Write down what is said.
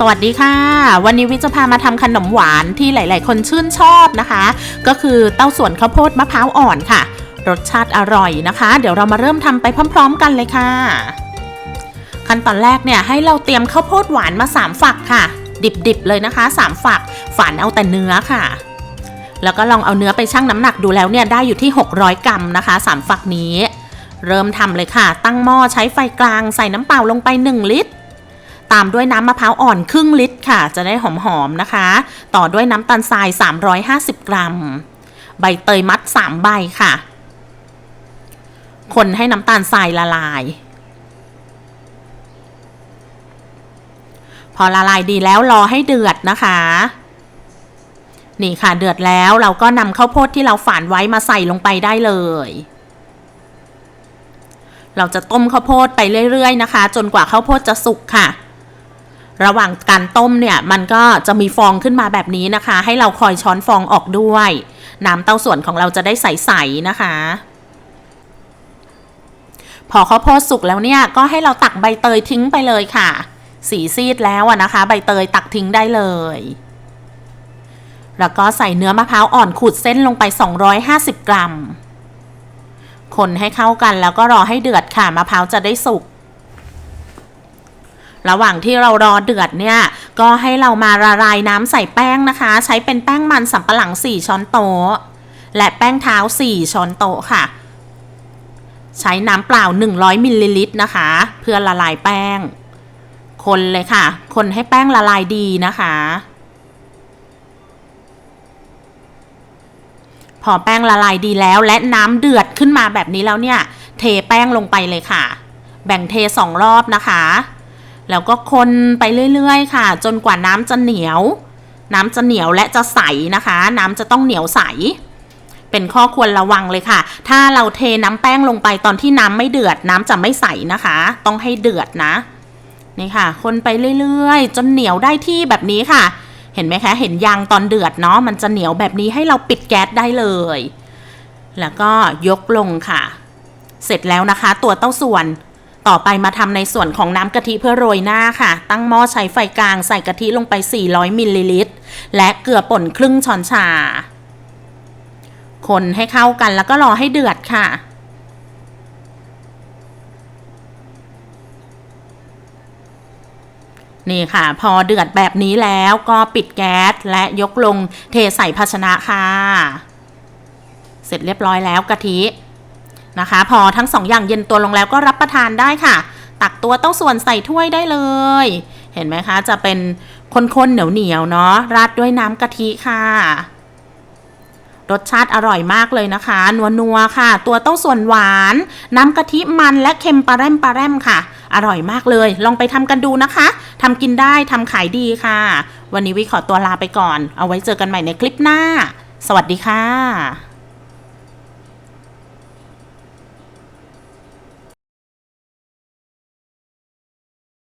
สวัสดีค่ะ วันนี้วิจะพามาทำขนมหวานที่หลาย ๆ คนชื่นชอบนะคะ ก็คือเต้าส่วนข้าวโพดมะพร้าวอ่อนค่ะ รสชาติอร่อยนะคะ เดี๋ยวเรามาเริ่มทำไปพร้อม ๆ กันเลยค่ะ ขั้นตอนแรกเนี่ยให้เราเตรียมข้าวโพดหวานมา 3 ฝักค่ะ ดิบ ๆ เลยนะคะ 3 ฝักฝานเอาแต่เนื้อค่ะ แล้วก็ลองเอาเนื้อไปชั่งน้ำหนักดูแล้วเนี่ยได้อยู่ที่ 600 กรัมนะคะ 3 ฝักนี้ เริ่มทำเลยค่ะ ตั้งหม้อใช้ไฟกลางใส่น้ำเปล่าลงไป 1 ลิตร ตามด้วยน้ำมะพร้าวอ่อนครึ่งลิตรค่ะ จะได้หอมๆนะคะ ต่อด้วยน้ำตาลทราย 350 กรัม ใบเตยมัด 3 ใบค่ะ คนให้น้ำตาลทรายละลาย พอละลายดีแล้วรอให้เดือดนะคะ นี่ค่ะเดือดแล้วเราก็นำข้าวโพดที่เราฝานไว้มาใส่ลงไปได้เลยเราจะต้มข้าวโพดไปเรื่อยๆนะคะ จนกว่าข้าวโพดจะสุกค่ะ ระหว่างการต้มเนี่ยมันก็จะมีฟองขึ้นมาแบบนี้นะคะ ให้เราคอยช้อนฟองออกด้วย น้ำเต้าส่วนของเราจะได้ใสๆนะคะ พอข้าวโพดสุกแล้วเนี่ยก็ให้เราตักใบเตยทิ้งไปเลยค่ะ สีซีดแล้วอะนะคะ ใบเตยตักทิ้งได้เลยแล้วก็ใส่เนื้อมะพร้าวอ่อนขูดเส้นลงไป 250 กรัม คนให้เข้ากันแล้วก็รอให้เดือดค่ะ มะพร้าวจะได้สุก ระหว่างที่เรารอเดือดเนี่ย ก็ให้เรามาละลายน้ำใส่แป้งนะคะ ใช้เป็นแป้งมันสำปะหลัง 4 ช้อนโต๊ะ และแป้งเท้า 4 ช้อนโต๊ะค่ะ ใช้น้ำเปล่า 100มิลลิลิตรนะคะ เพื่อละลายแป้ง คนเลยค่ะ คนให้แป้งละลายดีนะคะพอแป้งละลายดีแล้วและน้ำเดือดขึ้นมาแบบนี้แล้วเนี่ย เทแป้งลงไปเลยค่ะ แบ่งเทสองรอบนะคะ แล้วก็คนไปเรื่อยๆ ค่ะ จนกว่าน้ำจะเหนียว น้ำจะเหนียวและจะใสนะคะ น้ำจะต้องเหนียวใส เป็นข้อควรระวังเลยค่ะ ถ้าเราเทน้ำแป้งลงไปตอนที่น้ำไม่เดือด น้ำจะไม่ใสนะคะ ต้องให้เดือดนะ นี่ค่ะ คนไปเรื่อยๆ จนเหนียวได้ที่แบบนี้ค่ะ เห็นไหมคะ เห็นยางตอนเดือดเนาะ มันจะเหนียวแบบนี้ให้เราปิดแก๊สได้เลย แล้วก็ยกลงค่ะ เสร็จแล้วนะคะ ตัวเต้าส่วน ต่อไปมาทำในส่วนของน้ำกะทิเพื่อโรยหน้าค่ะ ตั้งหม้อใช้ไฟกลางใส่กะทิลงไป 400มิลลิลิตร และเกลือป่นครึ่งช้อนชา คนให้เข้ากันแล้วก็รอให้เดือดค่ะนี่ค่ะ พอเดือดแบบนี้แล้วก็ปิดแก๊สและยกลงเทใส่ภาชนะค่ะ เสร็จเรียบร้อยแล้วกะทิ นะคะ พอทั้งสองอย่างเย็นตัวลงแล้วก็รับประทานได้ค่ะ ตักตัวเต้าส่วนใส่ถ้วยได้เลย เห็นไหมคะ จะเป็นข้นๆเหนียวๆเนาะราดด้วยน้ำกะทิค่ะรสชาติอร่อยมากเลยนะคะ นัวๆค่ะ ตัวเต้าส่วนหวาน น้ำกะทิมันและเค็มปลาแรมปลาแรมค่ะ อร่อยมากเลย ลองไปทำกันดูนะคะทำกินได้ทำขายดีค่ะ วันนี้วิขอตัวลาไปก่อน เอาไว้เจอกันใหม่ในคลิปหน้า สวัสดีค่ะ